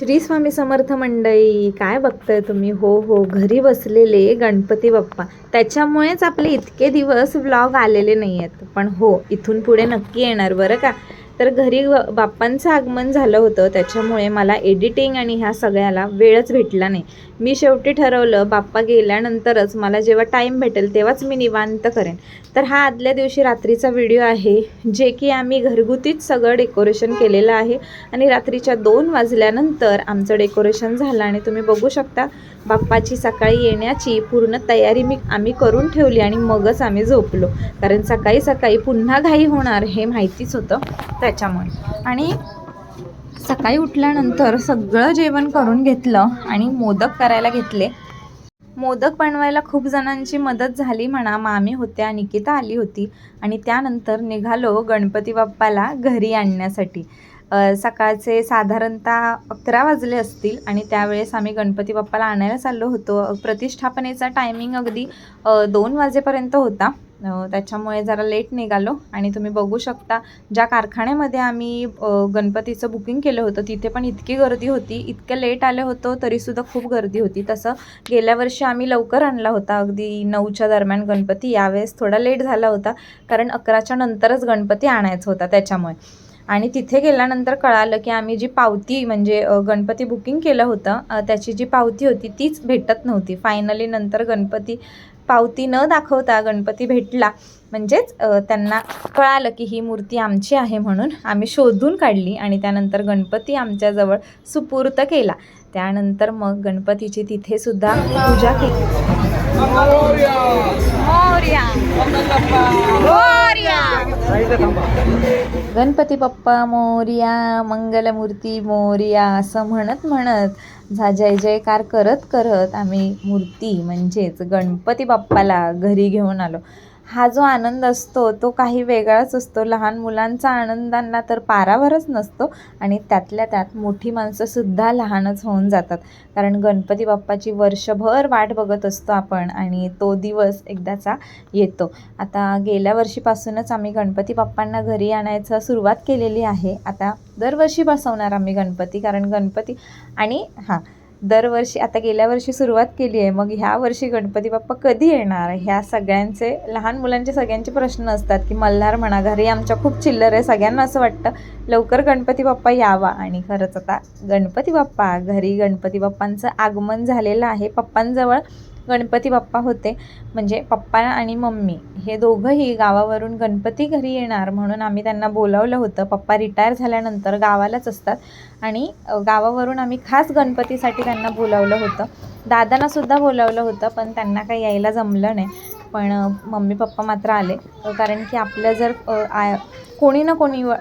श्री स्वामी समर्थ मंडळी काय बघताय तुम्ही? हो हो घरी बसलेले गणपती बाप्पा. त्याच्यामुळेच आपले इतके दिवस व्लॉग आलेले नाही आहेत पण हो इथून पुढे नक्की येणार बरं का? तर घरी बाप्पांचं आगमन झालं होतं. त्याच्यामुळे मला एडिटिंग आणि ह्या सगळ्याला वेळच भेटला नाही. मी शेवटी ठरवलं बाप्पा गेल्यानंतरच मला जेव्हा टाईम भेटेल तेव्हाच मी निवांत करेन. तर हा आदल्या दिवशी रात्रीचा व्हिडिओ आहे जे की आम्ही घरगुतीच सगळं डेकोरेशन केलेलं आहे. आणि रात्रीच्या दोन वाजल्यानंतर आमचं डेकोरेशन झालं आणि तुम्ही बघू शकता बाप्पाची सकाळी येण्याची पूर्ण तयारी मी आम्ही करून ठेवली आणि मगच आम्ही झोपलो. कारण सकाळी सकाळी पुन्हा घाई होणार हे माहितीच होतं त्याच्यामुळे. आणि सकाळी उठल्यानंतर सगळं जेवण करून घेतलं आणि मोदक करायला घेतले. मोदक बनवायला खूप जणांची मदत झाली म्हणा मामी होत्या निकिता आली होती आणि त्यानंतर निघालो गणपती बाप्पाला घरी आणण्यासाठी. सकाळचे साधारणतः अकरा वाजले असतील आणि त्यावेळेस आम्ही गणपती बाप्पाला आणायला चाललो होतो. प्रतिष्ठापनेचा टायमिंग अगदी दोन वाजेपर्यंत होता. त्याच्यामुळे जरा लेट निघालो आणि तुम्ही बघू शकता ज्या कारखान्यामध्ये आम्ही गणपतीचं बुकिंग केलं होतं तिथे पण इतकी गर्दी होती. इतकं लेट आले होतो तरीसुद्धा खूप गर्दी होती. तसं गेल्या वर्षी आम्ही लवकर आणला होता. अगदी नऊच्या दरम्यान गणपती. यावेळेस थोडा लेट झाला होता कारण अकराच्या नंतरच गणपती आणायचा होता त्याच्यामुळे. आणि तिथे गेल्यानंतर कळालं की आम्ही जी पावती म्हणजे गणपती बुकिंग केलं होतं त्याची जी पावती होती तीच भेटत नव्हती. फायनली नंतर गणपती पावती न दाखवता गणपती भेटला. म्हणजेच त्यांना कळालं की ही मूर्ती आमची आहे म्हणून आम्ही शोधून काढली आणि त्यानंतर गणपती आमच्याजवळ सुपूर्त केला. त्यानंतर मग गणपतीची तिथेसुद्धा पूजा केली. गणपती बाप्पा मोरया मंगलमूर्ती मोरया असं म्हणत म्हणत झा जय जयकार करत करत आम्ही मूर्ती म्हणजेच गणपती बाप्पाला घरी घेऊन आलो. हा जो आनंद असतो तो काही वेगळाच असतो. लहान मुलांचा आनंदांना तर पारावरच नसतो आणि त्यातल्या त्यात मोठी माणसंसुद्धा लहानच होऊन जातात. कारण गणपती बाप्पाची वर्षभर वाट बघत असतो आपण आणि तो दिवस एकदाचा येतो. आता गेल्या वर्षीपासूनच आम्ही गणपती बाप्पांना घरी आणायचं सुरुवात केलेली आहे. आता दरवर्षी बसवणार आम्ही गणपती कारण गणपती आणि हां दरवर्षी आता गेल्या वर्षी सुरुवात केली आहे मग ह्या वर्षी गणपती बाप्पा कधी येणार ह्या सगळ्यांचे लहान मुलांचे सगळ्यांचे प्रश्न असतात की मल्हार म्हणा घरी आमच्या खूप चिल्लर आहे सगळ्यांना असं वाटतं लवकर गणपती बाप्पा यावा. आणि खरंच आता गणपती बाप्पा घरी गणपती बाप्पांचं आगमन झालेलं आहे पप्पांजवळ गणपती बाप्पा होते. म्हणजे पप्पा आणि मम्मी. हे दोघंही गावावरून गणपती घरी येणार म्हणून आम्ही त्यांना बोलावलं होतं. पप्पा रिटायर झाल्यानंतर गावालाच असतात. आणि गावावरून आम्ही खास गणपतीसाठी त्यांना बोलावलं होतं. दादांना सुद्धा बोलावलं होतं पण त्यांना काही यायला जमलं नाही. पण मम्मी पप्पा मात्र आले. कारण की आपलं जर आ कोणी ना कोणी व-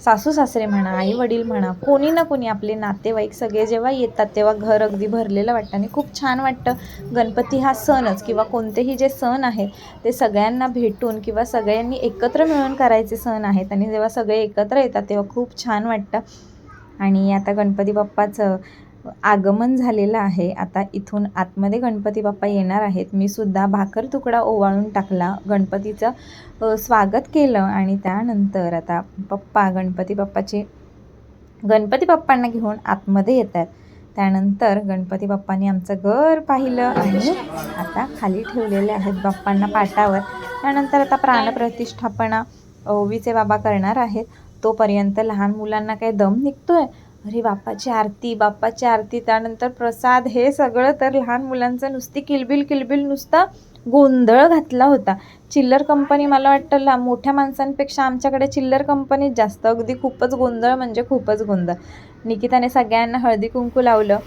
सासू सासरे म्हणा आई वडील म्हणा कोणी ना कोणी आपले नातेवाईक सगळे जेव्हा येतात तेव्हा घर अगदी भरलेलं वाटतं. आणि खूप छान वाटतं गणपती हा सणच किंवा कोणतेही जे सण आहेत ते सगळ्यांना भेटून किंवा सगळ्यांनी एकत्र मिळून करायचे सण आहेत. आणि जेव्हा सगळे एकत्र येतात तेव्हा खूप छान वाटतं. आणि आता गणपती बाप्पाचं आगमन झालेलं आहे. आता इथून आतमध्ये गणपती बाप्पा येणार आहेत. मी सुद्धा भाकर तुकडा ओवाळून टाकला. गणपतीचं स्वागत केलं आणि त्यानंतर आता पप्पा गणपती बाप्पाचे गणपती बाप्पांना घेऊन आतमध्ये येत आहेत त्यानंतर गणपती बाप्पांनी आमचं घर पाहिलं आणि आता खाली ठेवलेले आहेत बाप्पांना पाटावर. त्यानंतर आता प्राणप्रतिष्ठापना ओवीचे बाबा करणार आहेत. तोपर्यंत लहान मुलांना काय दम निघतोय. अरे बाप्पाची आरती बाप्पाची आरती त्यानंतर प्रसाद हे सगळं तर लहान मुलांचं नुसती किलबिल किलबिल नुसता गोंधळ घातला होता. चिल्लर कंपनी मला वाटतं ला मोठ्या माणसांपेक्षा आमच्याकडे चिल्लर कंपनीत जास्त. अगदी खूपच गोंधळ म्हणजे खूपच गोंधळ. निकिताने सगळ्यांना हळदी कुंकू लावलं.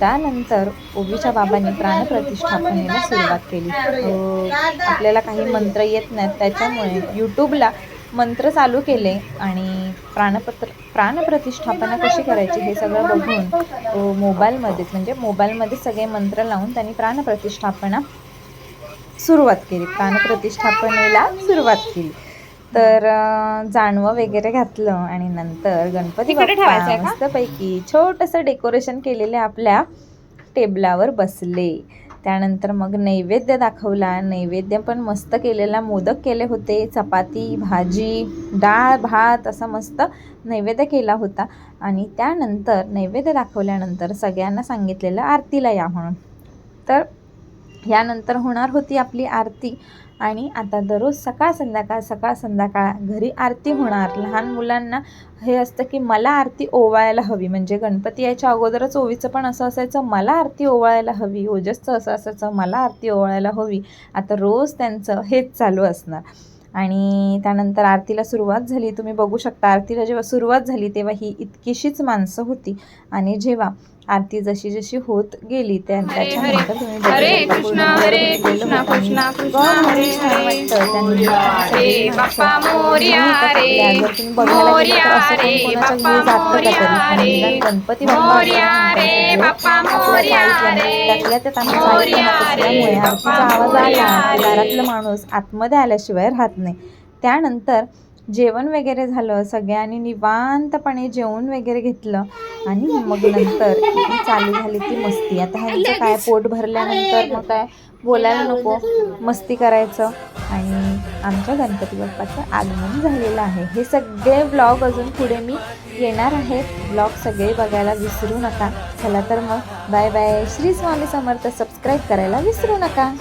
त्यानंतर ओवीच्या बाबांनी प्राणप्रतिष्ठापनेला सुरुवात केली. आपल्याला काही मंत्र येत नाहीत. त्याच्यामुळे यूट्यूबला मंत्र चालू केले आणि प्राणपत्र प्राणप्रतिष्ठापना कशी करायची हे सगळं बघून मोबाईलमध्येच म्हणजे मोबाईलमध्ये सगळे मंत्र लावून त्यांनी प्राणप्रतिष्ठापना सुरुवात केली. प्राणप्रतिष्ठापनेला सुरुवात केली. तर अं, जानवं वगैरे घातलं आणि नंतर गणपती बाप्पा? मस्तपैकी छोटंसं डेकोरेशन केलेलं आपल्या टेबलावर बसले. त्यानंतर मग नैवेद्य दाखवला. नैवेद्य पण मस्त केलेला. मोदक केले होते. चपाती भाजी डाळ भात असा मस्त नैवेद्य केला होता. आणि त्यानंतर नैवेद्य दाखवल्यानंतर सगळ्यांना सांगितलेलं आरतीला या म्हणून. तर यानंतर होणार होती आपली आरती. आणि आता दररोज सकाळ संध्याकाळ सकाळ संध्याकाळ घरी आरती होणार. लहान मुलांना हे असतं की मला आरती ओवाळायला हवी. म्हणजे गणपती यायच्या अगोदरच ओवीचं पण असं असायचं मला आरती ओवाळायला हवी. ओजसचं असं असायचं मला आरती ओवाळायला हवी. आता रोज त्यांचं हेच चालू असणार. आणि त्यानंतर आरतीला सुरुवात झाली. तुम्ही बघू शकता आरतीला जेव्हा सुरुवात झाली तेव्हा ही इतकीशीच माणसं होती. आणि जेव्हा आरती जशी जशी होत गेली त्या त्याच्यानंतर तुम्ही गणपती रे, आरतीचा आवाज आला. दारातलं माणूस आतमध्ये आल्याशिवाय राहत नाही त्यानंतर जेवण वगैरे झालं सगळ्यांनी निवांतपणे जेवण वगैरे घेतलं आणि मग नंतर चालू झाली ती मस्ती. आता ह्यांचं काय पोट भरल्यानंतर मग काय बोलायला नको मस्ती करायचं. आणि आमच्या गणपती बाप्पाचं आगमन झालेलं आहे. हे सगळे ब्लॉग अजून पुढे मी येणार आहेत ब्लॉग सगळे बघायला विसरू नका. चला तर मग bye bye Shri Swami Samarth subscribe करायला विसरू नका.